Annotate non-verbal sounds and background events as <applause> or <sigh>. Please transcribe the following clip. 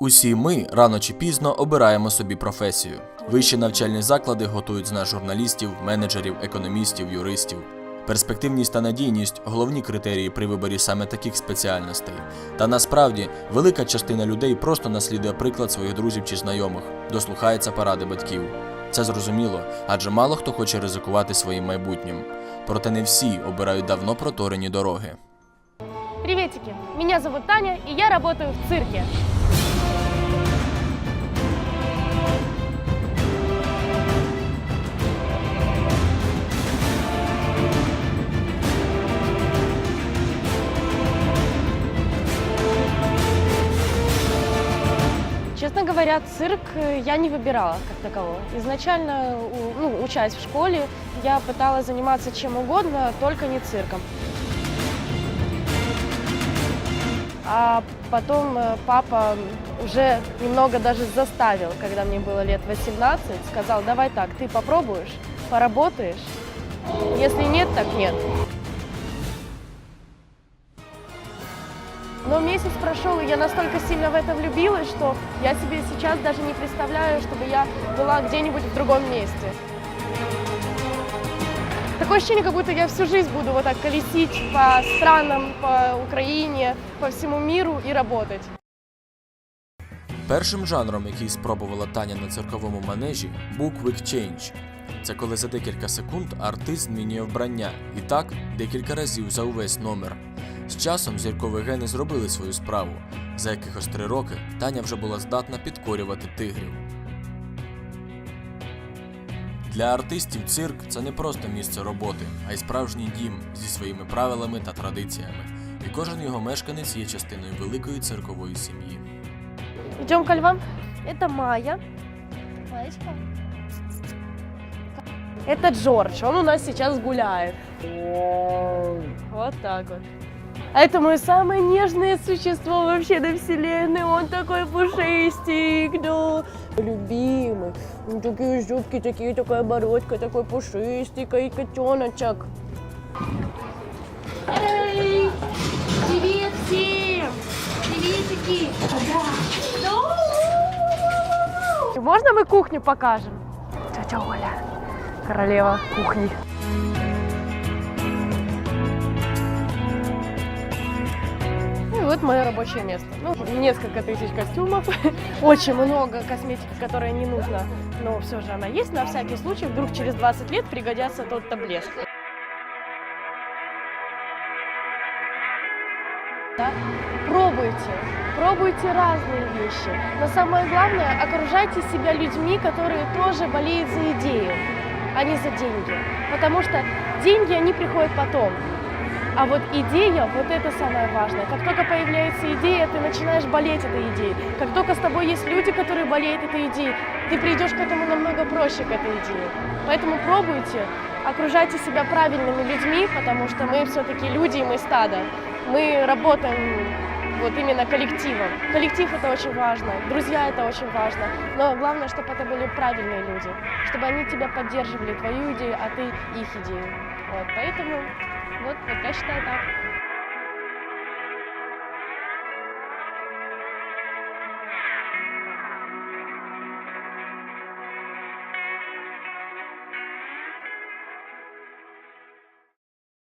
Усі ми рано чи пізно обираємо собі професію. Вищі навчальні заклади готують з нас журналістів, менеджерів, економістів, юристів. Перспективність та надійність головні критерії при виборі саме таких спеціальностей. Та насправді велика частина людей просто наслідує приклад своїх друзів чи знайомих, дослухається поради батьків. Це зрозуміло, адже мало хто хоче ризикувати своїм майбутнім. Проте не всі обирають давно проторені дороги. Приветики, меня зовут Таня, и я работаю в цирке. Честно говоря, цирк э, я не выбирала как такового. Изначально, ну, учась в школе, я пыталась заниматься чем угодно, только не цирком. А потом э, папа уже немного даже заставил, когда мне было лет 18, сказал, давай так, ты попробуешь, поработаешь, если нет, так нет. Но месяц прошел, и я настолько сильно в это влюбилась, что я себе сейчас даже не представляю, чтобы я была где-нибудь в другом месте. Такое ощущение, как будто я всю жизнь буду вот так колесить по странам, по Украине, по всему миру и работать. Першим жанром, який спробувала Таня на цирковому манежі, був Quick Change. Це коли за декілька секунд артист змінює вбрання, і так декілька разів за увесь номер. З часом зіркові гени зробили свою справу. За якихось три роки Таня вже була здатна підкорювати тигрів. Для артистів цирк це не просто місце роботи, а й справжній дім зі своїми правилами та традиціями. І кожен його мешканець є частиною великої циркової сім'ї. Идем ко львам. Это Майя. Маечка. Это Джордж, он у нас сейчас гуляет. Вот так вот. Это мое самое нежное существо вообще на вселенной. Он такой пушистик, да. Любимый. Ну, такие зубки, такие, такая бородка, такой пушистый котеночек. Эй! Привет всем! Приветики! Можно мы кухню покажем? Тетя Оля, королева кухни. Вот мое рабочее место. Ну, несколько тысяч костюмов, <laughs> очень много косметики, которая не нужна, но все же она есть. На всякий случай, вдруг через 20 лет пригодятся тот-то блеск. Да? Пробуйте, пробуйте разные вещи. Но самое главное, окружайте себя людьми, которые тоже болеют за идею, а не за деньги. Потому что деньги, они приходят потом. А вот идея, вот это самое важное. Как только появляется идея, ты начинаешь болеть этой идеей. Как только с тобой есть люди, которые болеют этой идеей, ты придешь к этому намного проще, к этой идее. Поэтому пробуйте, окружайте себя правильными людьми, потому что мы все-таки люди, и мы стадо. Мы работаем вот именно коллективом. Коллектив это очень важно, друзья это очень важно. Но главное, чтобы это были правильные люди, чтобы они тебя поддерживали, твою идею, а ты их идею. Вот, поэтому вот, вот я считаю так.